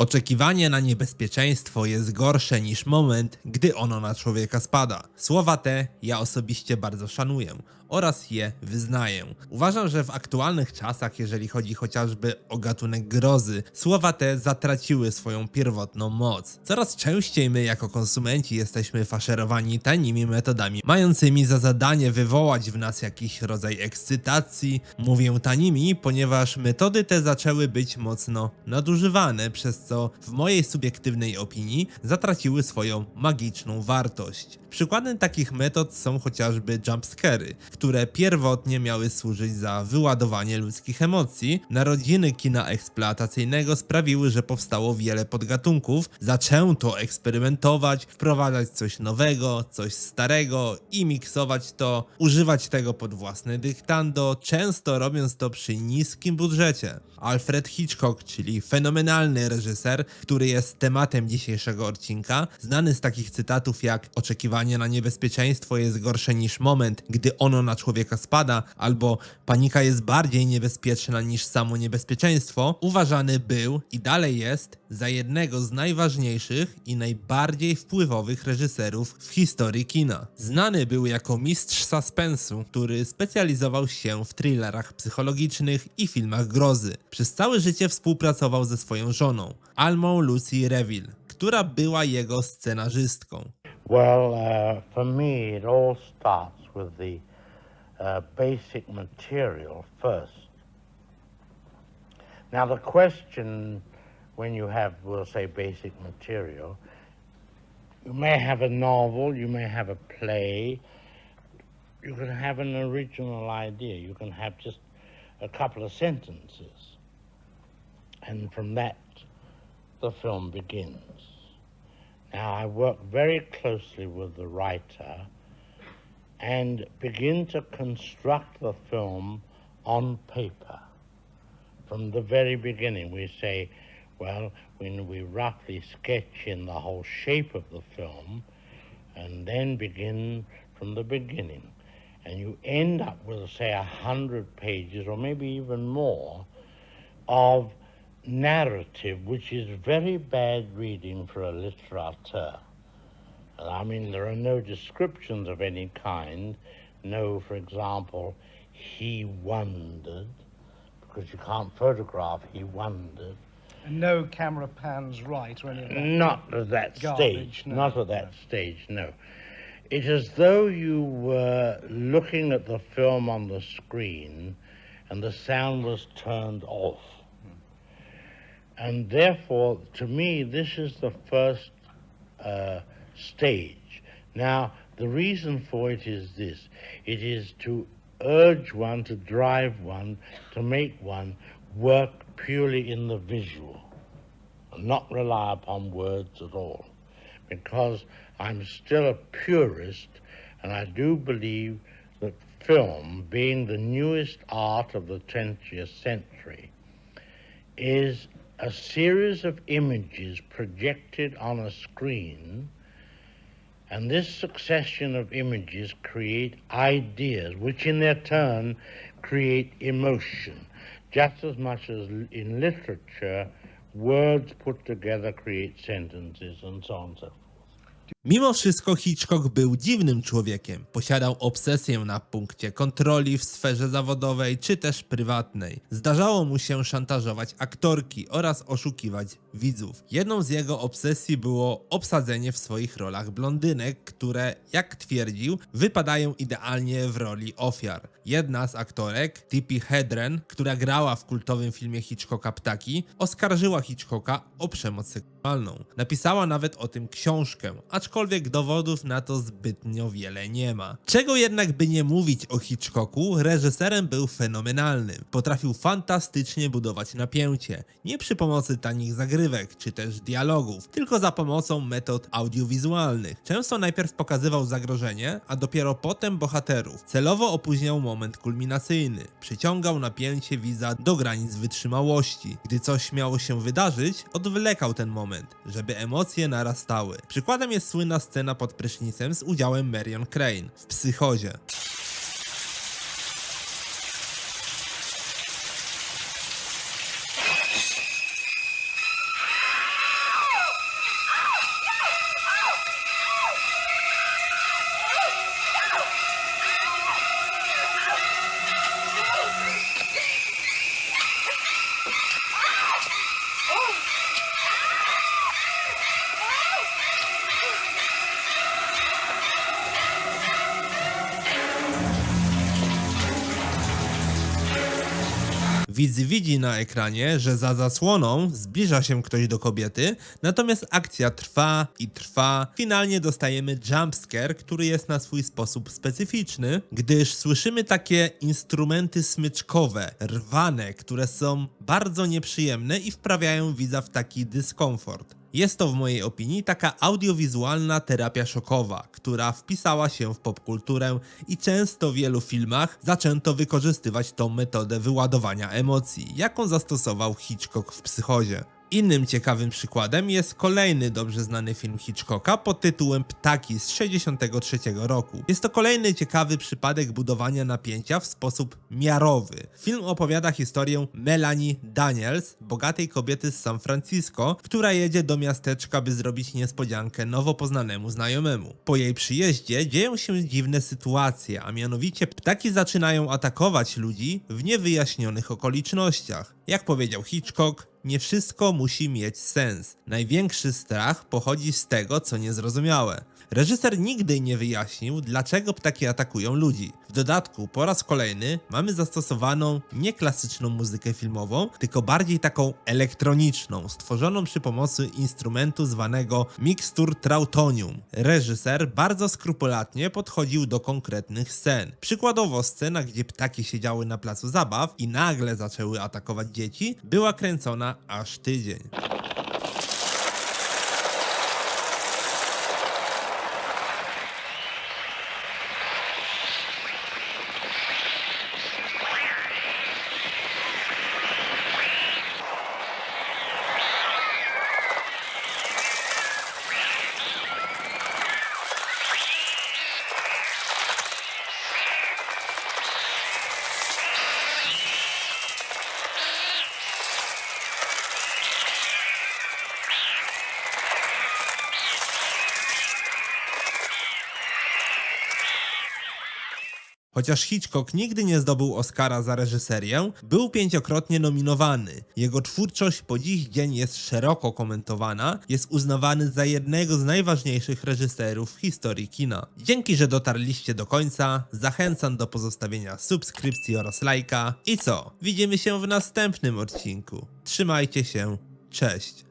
Oczekiwanie na niebezpieczeństwo jest gorsze niż moment, gdy ono na człowieka spada. Słowa te ja osobiście bardzo szanuję oraz je wyznaję. Uważam, że w aktualnych czasach, jeżeli chodzi chociażby o gatunek grozy, słowa te zatraciły swoją pierwotną moc. Coraz częściej my jako konsumenci jesteśmy faszerowani tanimi metodami, mającymi za zadanie wywołać w nas jakiś rodzaj ekscytacji. Mówię tanimi, ponieważ metody te zaczęły być mocno nadużywane, przez co w mojej subiektywnej opinii zatraciły swoją magiczną wartość. Przykładem takich metod są chociażby jumpscary, które pierwotnie miały służyć za wyładowanie ludzkich emocji. Narodziny kina eksploatacyjnego sprawiły, że powstało wiele podgatunków, zaczęto eksperymentować, wprowadzać coś nowego, coś starego i miksować to, używać tego pod własne dyktando, często robiąc to przy niskim budżecie. Alfred Hitchcock, czyli fenomenalny reżyser, który jest tematem dzisiejszego odcinka, znany z takich cytatów jak oczekiwanie na niebezpieczeństwo jest gorsze niż moment, gdy ono na człowieka spada, albo panika jest bardziej niebezpieczna niż samo niebezpieczeństwo, uważany był i dalej jest za jednego z najważniejszych i najbardziej wpływowych reżyserów w historii kina. Znany był jako mistrz suspensu, który specjalizował się w thrillerach psychologicznych i filmach grozy. Przez całe życie współpracował ze swoją żoną, Almą Lucy Reville, która była jego scenarzystką. Well, uh, for me, it all starts with the uh, basic material first. Now, the question when you have, we'll say, basic material, you may have a novel, you may have a play, you can have an original idea, you can have just a couple of sentences. And from that, the film begins. Now, I work very closely with the writer and begin to construct the film on paper. From the very beginning, we say, well, when we roughly sketch in the whole shape of the film, and then begin from the beginning. And you end up with, say, a hundred pages or maybe even more of narrative, which is very bad reading for a literateur. I mean, there are no descriptions of any kind. No, for example, he wondered, because you can't photograph he wondered. And no camera pans right or anything. Not at that Garbage, stage. no, Not at that stage, no. It's as though you were looking at the film on the screen and the sound was turned off. And therefore, to me, this is the first uh, stage. Now, the reason for it is this it is to urge one, to drive one, to make one work purely in the visual and not rely upon words at all. Because I'm still a purist and I do believe that film, being the newest art of the 20th century, is a series of images projected on a screen, and this succession of images create ideas, which in their turn create emotion, just as much as in literature, words put together create sentences, and so on and so forth. Mimo wszystko Hitchcock był dziwnym człowiekiem. Posiadał obsesję na punkcie kontroli w sferze zawodowej czy też prywatnej. Zdarzało mu się szantażować aktorki oraz oszukiwać widzów. Jedną z jego obsesji było obsadzenie w swoich rolach blondynek, które, jak twierdził, wypadają idealnie w roli ofiar. Jedna z aktorek, Tippi Hedren, która grała w kultowym filmie Hitchcocka Ptaki, oskarżyła Hitchcocka o przemoc seksualną. Napisała nawet o tym książkę, aczkolwiek dowodów na to zbytnio wiele nie ma. Czego jednak by nie mówić o Hitchcocku, reżyserem był fenomenalny. Potrafił fantastycznie budować napięcie, nie przy pomocy tanich zagrywek czy też dialogów, tylko za pomocą metod audiowizualnych. Często najpierw pokazywał zagrożenie, a dopiero potem bohaterów. Celowo opóźniał moment kulminacyjny, przyciągał napięcie widza do granic wytrzymałości. Gdy coś miało się wydarzyć, odwlekał ten moment, żeby emocje narastały. Przykładem jest słynna scena pod prysznicem z udziałem Marion Crane w psychozie. Oh! Widz widzi na ekranie, że za zasłoną zbliża się ktoś do kobiety, natomiast akcja trwa i trwa. Finalnie dostajemy jumpscare, który jest na swój sposób specyficzny, gdyż słyszymy takie instrumenty smyczkowe, rwane, które są bardzo nieprzyjemne i wprawiają widza w taki dyskomfort. Jest to w mojej opinii taka audiowizualna terapia szokowa, która wpisała się w popkulturę i często w wielu filmach zaczęto wykorzystywać tą metodę wyładowania emocji, jaką zastosował Hitchcock w psychozie. Innym ciekawym przykładem jest kolejny dobrze znany film Hitchcocka pod tytułem Ptaki z 63 roku. Jest to kolejny ciekawy przypadek budowania napięcia w sposób miarowy. Film opowiada historię Melanie Daniels, bogatej kobiety z San Francisco, która jedzie do miasteczka, by zrobić niespodziankę nowo poznanemu znajomemu. Po jej przyjeździe dzieją się dziwne sytuacje, a mianowicie ptaki zaczynają atakować ludzi w niewyjaśnionych okolicznościach. Jak powiedział Hitchcock, nie wszystko musi mieć sens. Największy strach pochodzi z tego, co niezrozumiałe. Reżyser nigdy nie wyjaśnił, dlaczego ptaki atakują ludzi. W dodatku, po raz kolejny mamy zastosowaną nie klasyczną muzykę filmową, tylko bardziej taką elektroniczną, stworzoną przy pomocy instrumentu zwanego mixtur trautonium. Reżyser bardzo skrupulatnie podchodził do konkretnych scen. Przykładowo scena, gdzie ptaki siedziały na placu zabaw i nagle zaczęły atakować dzieci, była kręcona aż tydzień. Chociaż Hitchcock nigdy nie zdobył Oscara za reżyserię, był pięciokrotnie nominowany. Jego twórczość po dziś dzień jest szeroko komentowana, jest uznawany za jednego z najważniejszych reżyserów w historii kina. Dzięki, że dotarliście do końca, zachęcam do pozostawienia subskrypcji oraz lajka. I co? Widzimy się w następnym odcinku. Trzymajcie się, cześć!